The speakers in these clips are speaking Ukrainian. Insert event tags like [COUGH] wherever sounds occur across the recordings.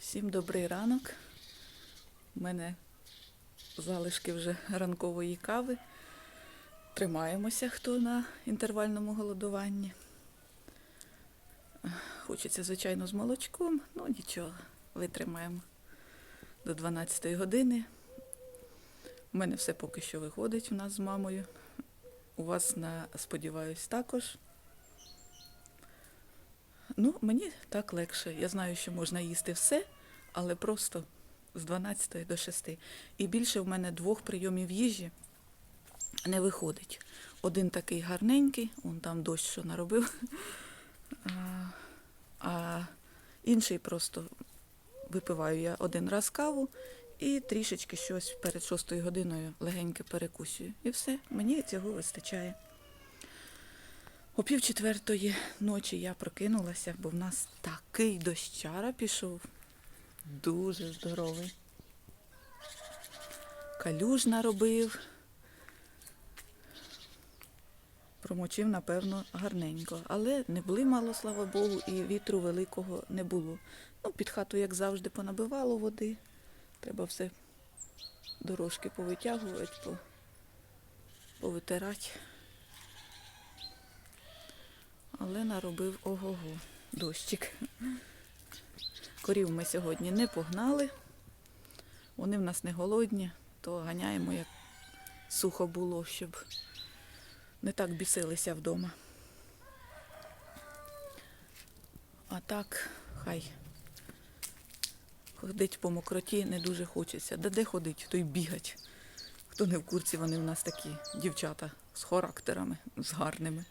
Всім добрий ранок. У мене залишки вже ранкової кави. Тримаємося, хто на інтервальному голодуванні. Хочеться, звичайно, з молочком, ну нічого, витримаємо до 12 години. У мене все поки що виходить у нас з мамою. У вас, сподіваюсь, також. Ну, мені так легше. Я знаю, що можна їсти все, але просто з 12 до 6. І більше в мене двох прийомів їжі не виходить. Один такий гарненький, он там дощ що наробив. А, інший просто випиваю я один раз каву і трішечки щось перед шостою годиною легеньке перекусюю. І все, мені цього вистачає. О пів четвертої ночі я прокинулася, бо в нас такий дощара пішов. Дуже здоровий. Калюж наробив. Промочив, напевно, гарненько. Але не були мало, слава Богу, і вітру великого не було. Ну, під хату, як завжди, понабивало води. Треба все дорожки повитягувати, повитирати. Але наробив ого-го дощик. Корів ми сьогодні не погнали. Вони в нас не голодні, то ганяємо, як сухо було, щоб не так бісилися вдома. А так, хай. Ходить по мокроті не дуже хочеться. Да де ходить, то й бігать. Хто не в курсі, вони в нас такі дівчата з характерами, з гарними.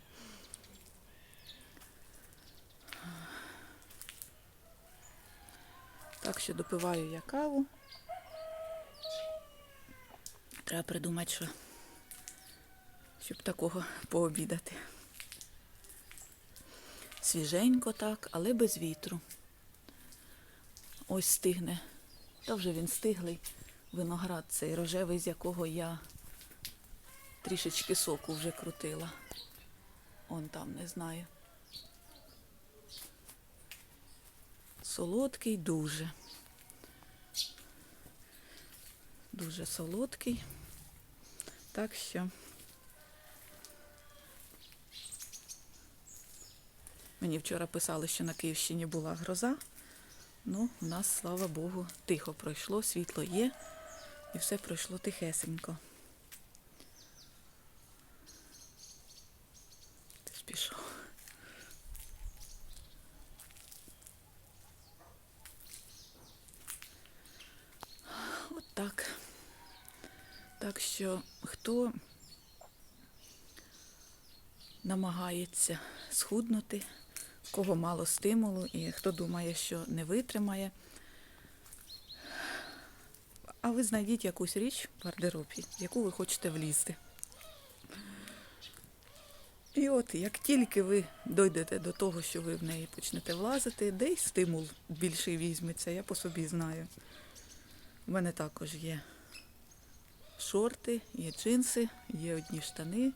Так що допиваю я каву. Треба придумати, що щоб такого пообідати. Свіженько так, але без вітру. Ось стигне. Та вже він стиглий. Виноград цей рожевий, з якого я трішечки соку вже крутила. Он там, не знаю. Солодкий дуже. Дуже солодкий. Так що мені вчора писали, що на Київщині була гроза. Ну, у нас, слава Богу, тихо пройшло, світло є, і все пройшло тихесенько. Ти ж пішов. От так. Так що хто намагається схуднути, кого мало стимулу, і хто думає, що не витримає. А ви знайдіть якусь річ в гардеробі, яку ви хочете влізти. І от як тільки ви дойдете до того, що ви в неї почнете влазити, де й стимул більший візьметься, я по собі знаю. У мене також є шорти, є джинси, є одні штани.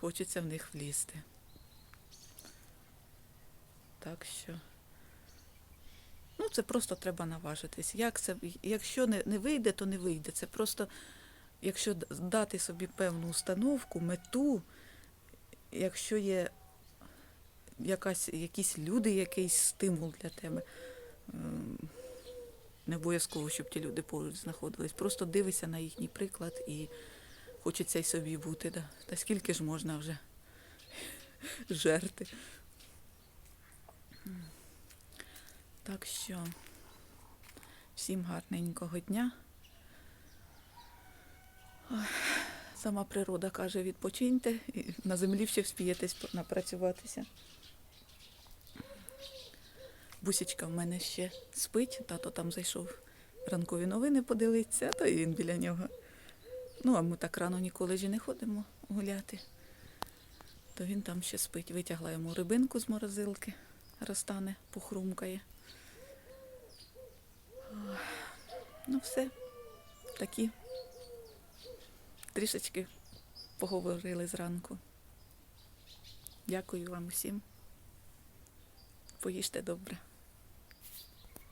Хочеться в них влізти. Так що. Ну, це просто треба наважитись. Як це, якщо не, не вийде, то не вийде. Це просто, якщо дати собі певну установку, мету, якщо є якась, якісь люди, якийсь стимул для тебе. Не обов'язково, щоб ті люди поруч знаходились. Просто дивися на їхній приклад і хочеться й собі бути. Да? Та скільки ж можна вже [LAUGHS] жерти. Так що всім гарненького дня. Сама природа каже, відпочиньте, і на землі ще вспієтесь напрацюватися. Бусічка в мене ще спить, тато там зайшов ранкові новини подивитися, то і він біля нього. Ну, а ми так рано ніколи ж не ходимо гуляти. То він там ще спить. Витягла йому рибинку з морозилки, розтане, похрумкає. Ну, все, такі. Трішечки поговорили зранку. Дякую вам усім. Поїжте добре.